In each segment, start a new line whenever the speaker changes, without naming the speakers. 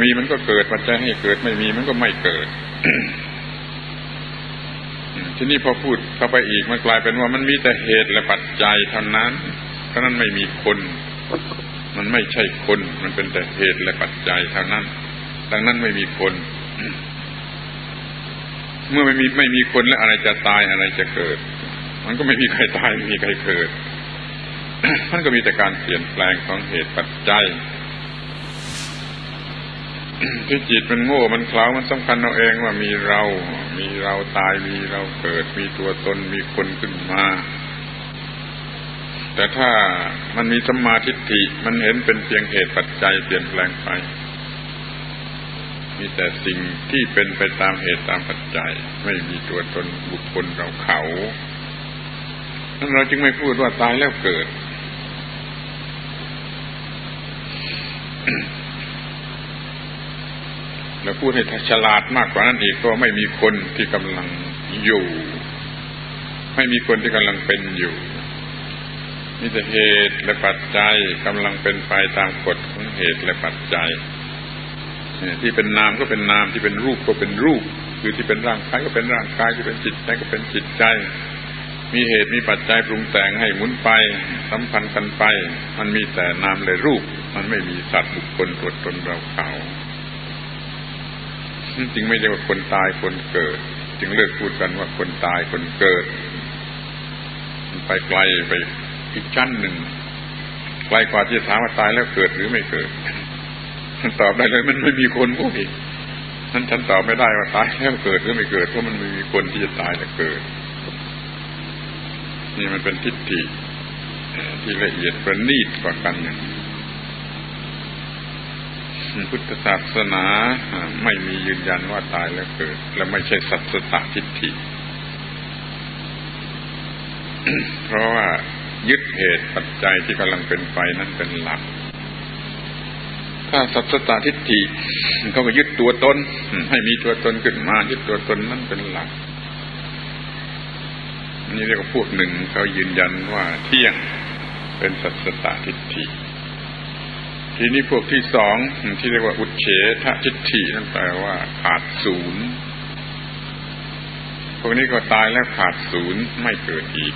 มีมันก็เกิดปัจจัยให้เกิดไม่มีมันก็ไม่เกิดทีนี้พอพูดเข้าไปอีกมันกลายเป็นว่ามันมีแต่เหตุและปัจจัยเท่านั้นเพราะนั้นไม่มีคน มันไม่ใช่คน มันเป็นแต่เหตุและปัจจัยเท่านั้น ดังนั้นไม่มีคน เมื่อไม่มีไม่มีคนแล้วอะไรจะตายอะไรจะเกิด มันก็ไม่มีใครตายไม่มีใครเกิดมันก็มีแต่การเปลี่ยนแปลงของเหตุปัจจัย ที่จิตมันโง่ มันเคล้ามันสำคัญเอาเองว่ามีเรา มีเราตาย มีเราเกิด มีตัวตน มีคนขึ้นมา แต่ถ้ามันมีสัมมาทิฏฐิ มันเห็นเป็นเพียงเหตุปัจจัยเปลี่ยนแปลงไป มีแต่สิ่งที่เป็นไปตามเหตุตามปัจจัย ไม่มีตัวตนบุคคลเราเขานั้นเราจึงไม่พูดว่าตายแล้วเกิด เราพูดให้ฉลาดมากกว่านั้นอีกก็ไม่มีคนที่กำลังอยู่ ไม่มีคนที่กำลังเป็นอยู่มีแต่เหตุและปัจจัยกำลังเป็นไปตามกฎของเหตุและปัจจัยที่เป็นนามก็เป็นนามที่เป็นรูปก็เป็นรูป คือที่เป็นร่างกายก็เป็นร่างกายที่เป็นจิตใจก็เป็นจิตใจ มีเหตุมีปัจจัยปรุงแต่งให้หมุนไป สัมพันธ์กันไป มันมีแต่นามและรูป มันไม่มีสัตว์บุคคลตัวตนเราเขา จึงไม่เรียกว่าคนตายคนเกิด จึงเลิกพูดกันว่าคนตายคนเกิด มันไปไกลไปอีกชั้นหนึ่งไกลกว่าที่จะถามว่าตายแล้วเกิดหรือไม่เกิดมันตอบได้เลย มันไม่มีคนพูดอีกนั้นฉันตอบไม่ได้ว่าตายแล้วเกิดหรือไม่เกิดเพราะมันไม่มีคนที่จะตายและเกิด นี่มันเป็นทิฏฐิที่ละเอียดประณีตกว่ากันอย่าง พุทธศาสนาไม่มียืนยันว่าตายแล้วเกิด และไม่ใช่สัตสตทิฏฐิ เพราะว่ายึดเหตุปัจจัยที่กำลังเป็นไปนั้นเป็นหลัก ถ้าสัตสตทิฏฐิเขาก็ยึดตัวตนให้มีตัวตนขึ้นมา ยึดตัวตนนั้นเป็นหลัก นี่เรียกว่าพวกหนึ่งเขายืนยันว่าเที่ยงเป็นสัตสตทิฏฐิ ทีนี้พวกที่สองที่เรียกว่าอุเฉททิฏฐินั่นแปลว่าขาดศูนย์ พวกนี้ก็ตายแล้วขาดศูนย์ไม่เกิดอีก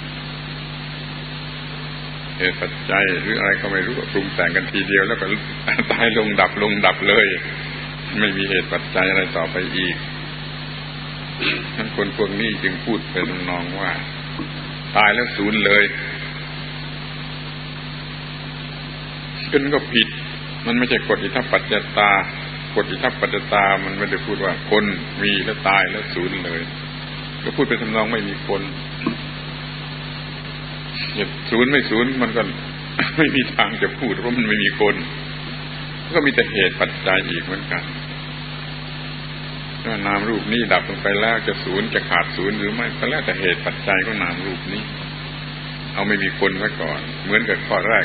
เหตุปัจจัยหรืออะไรก็ไม่รู้ปรุงแต่งกันทีเดียวแล้วก็ตายลงดับลงดับเลย ไม่มีเหตุปัจจัยอะไรต่อไปอีกทั้นคนพวกนี้จึงพูดเป็นนองว่า ตายแล้วศูนย์เลยขึ้นก็ผิด มันไม่ใช่กฎอิทัปปัจจตากฎอิทัปปัจจตา มันไม่ได้พูดว่าคนมีแล้วตายแล้วศูนย์เลย ก็พูดเป็นทำนองไม่มีคนศูนย์ไม่ศูนย์มันก็ไม่มีทางจะพูดเพราะมันไม่มีคน ก็มีแต่เหตุปัจจัยอีกเหมือนกันถ้านามรูปนี้ดับลงไปแล้วจะศูนย์จะขาดศูนย์หรือไม่ก็แล้วแต่เหตุปัจจัยของนามรูปนี้ เอาไม่มีคนไว้ก่อน เหมือนกับข้อแรก